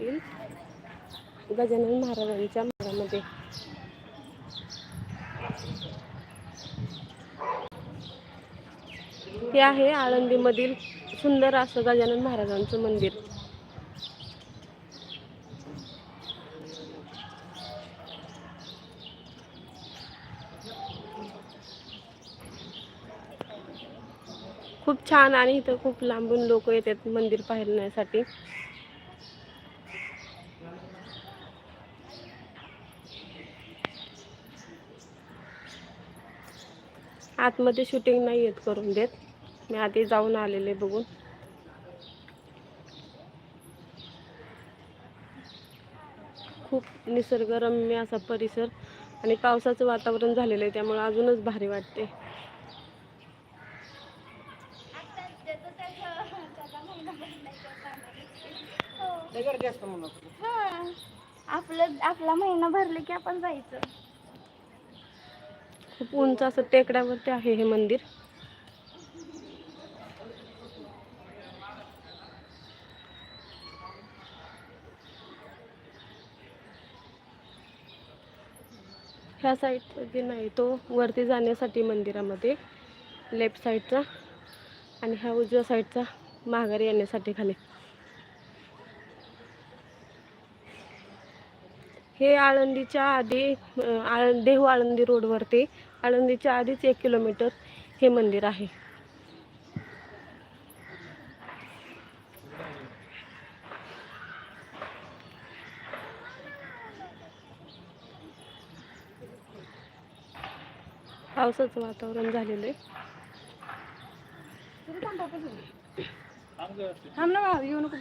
येथील गजानन महाराजांच्या मंदिरामध्ये. हे आहे आळंदीमधील सुंदर असं गजानन महाराजांचं मंदिर. खूप छान आणि इथं खूप लांबून लोक येतात मंदिर पाहण्यासाठी. आतमध्ये शूटिंग नाही येत करून देत. मी आधी जाऊन आलेले बघून. खूप निसर्गरम्य असा परिसर आणि पावसाचं वातावरण झालेलं आहे त्यामुळे अजूनच भारी वाटते. हा. आपलं आपला महिना भरले की आपण जायचं. खूप उंच असं टेकड्यावरती आहे हे मंदिर. ह्या साईडमध्ये नाही तो वरती जाण्यासाठी मंदिरामध्ये लेफ्ट साईडचा आणि ह्या उजव्या साईडचा माघारी येण्यासाठी खाली. हे आळंदीच्या आधी आळ देहू आळंदी रोडवरती. आळंदीच्या आधीच एक किलोमीटर हे मंदिर आहे. पावसाचं वातावरण झालेलं आहे. थांब ना येऊ नको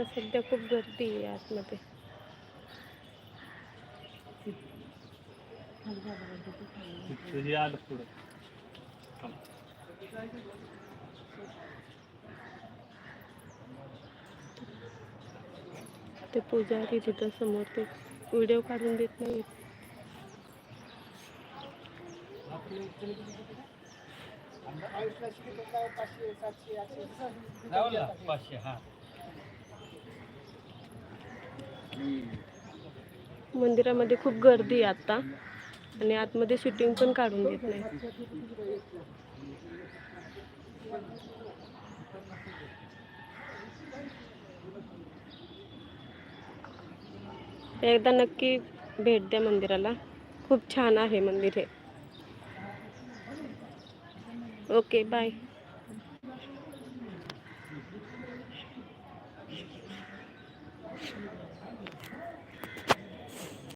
आता सध्या खूप गर्दी आहे आतमध्ये ते पुजारी तिथं समोर ते व्हिडिओ काढून देत नाही पाचशे हा मंदिरामध्ये खूप गर्दी आहे आता आणि आतमध्ये शूटिंग पण काढून देत नाही. एकदा नक्की भेट द्या मंदिराला. खूप छान आहे मंदिर हे. Okay bye